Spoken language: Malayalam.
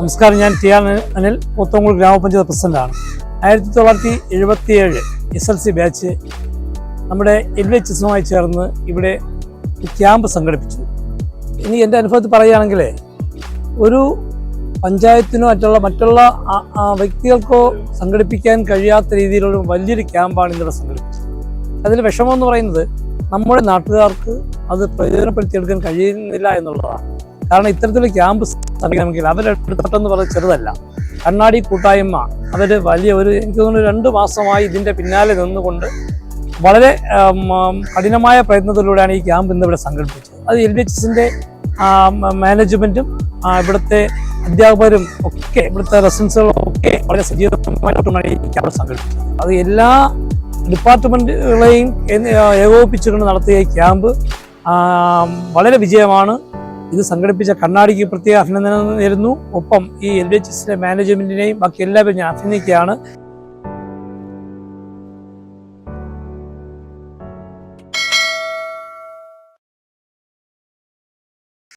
നമസ്കാരം ഞാൻ ടി ആർ അനിൽ പോത്തോങ്കൂർ ഗ്രാമപഞ്ചായത്ത് പ്രസിഡന്റാണ്. ആയിരത്തി തൊള്ളായിരത്തി എഴുപത്തി ഏഴ് എസ് എൽ സി ബാച്ച് നമ്മുടെ എൽ എച്ച് എസുമായി ചേർന്ന് ഇവിടെ ക്യാമ്പ് സംഘടിപ്പിച്ചു. ഇനി എന്റെ അനുഭവത്തിൽ പറയുകയാണെങ്കിൽ ഒരു പഞ്ചായത്തിനോ മറ്റുള്ള മറ്റുള്ള വ്യക്തികൾക്കോ സംഘടിപ്പിക്കാൻ കഴിയാത്ത രീതിയിലുള്ള വലിയൊരു ക്യാമ്പാണ് ഇന്നിവിടെ സംഘടിപ്പിച്ചത്. അതിൽ വിഷമം എന്ന് പറയുന്നത് നമ്മുടെ നാട്ടുകാർക്ക് അത് പ്രയോജനപ്പെടുത്തിയെടുക്കാൻ കഴിയുന്നില്ല എന്നുള്ളതാണ്. കാരണം ഇത്തരത്തിലുള്ള ക്യാമ്പ് സ്ഥാപിക്കണമെങ്കിൽ അവരുടെ പെട്ടെന്ന് പറഞ്ഞ ചെറുതല്ല. കണ്ണാടി കൂട്ടായ്മ. അവർ വലിയ ഒരു എനിക്ക് തോന്നുന്നു രണ്ട് മാസമായി ഇതിന്റെ പിന്നാലെ നിന്നുകൊണ്ട് വളരെ കഠിനമായ പ്രയത്നത്തിലൂടെയാണ് ഈ ക്യാമ്പ് ഇന്ന് ഇവിടെ സംഘടിപ്പിച്ചത്. അത് എൽ ബി എച്ച് എസിന്റെ മാനേജ്മെന്റും ഇവിടുത്തെ അധ്യാപകരും ഒക്കെ ഇവിടുത്തെ റെസിഡൻസുകളും ഒക്കെ വളരെ സജീവമായിട്ടാണ് ഈ ക്യാമ്പ് സംഘടിപ്പിച്ചത്. അത് എല്ലാ ഡിപ്പാർട്ട്മെന്റുകളെയും ഏകോപിപ്പിച്ചുകൊണ്ട് നടത്തിയ ഈ ക്യാമ്പ് വളരെ വിജയമാണ്. ഇത് സംഘടിപ്പിച്ച കണ്ണാടിക്ക് പ്രത്യേക അഭിനന്ദനം നേരുന്നു. ഒപ്പം ഈ എൽ ഡി എച്ച് എസിന്റെ മാനേജ്മെന്റിനെയും ബാക്കി എല്ലാവരും ഞാൻ അഭിനന്ദിക്കുകയാണ്.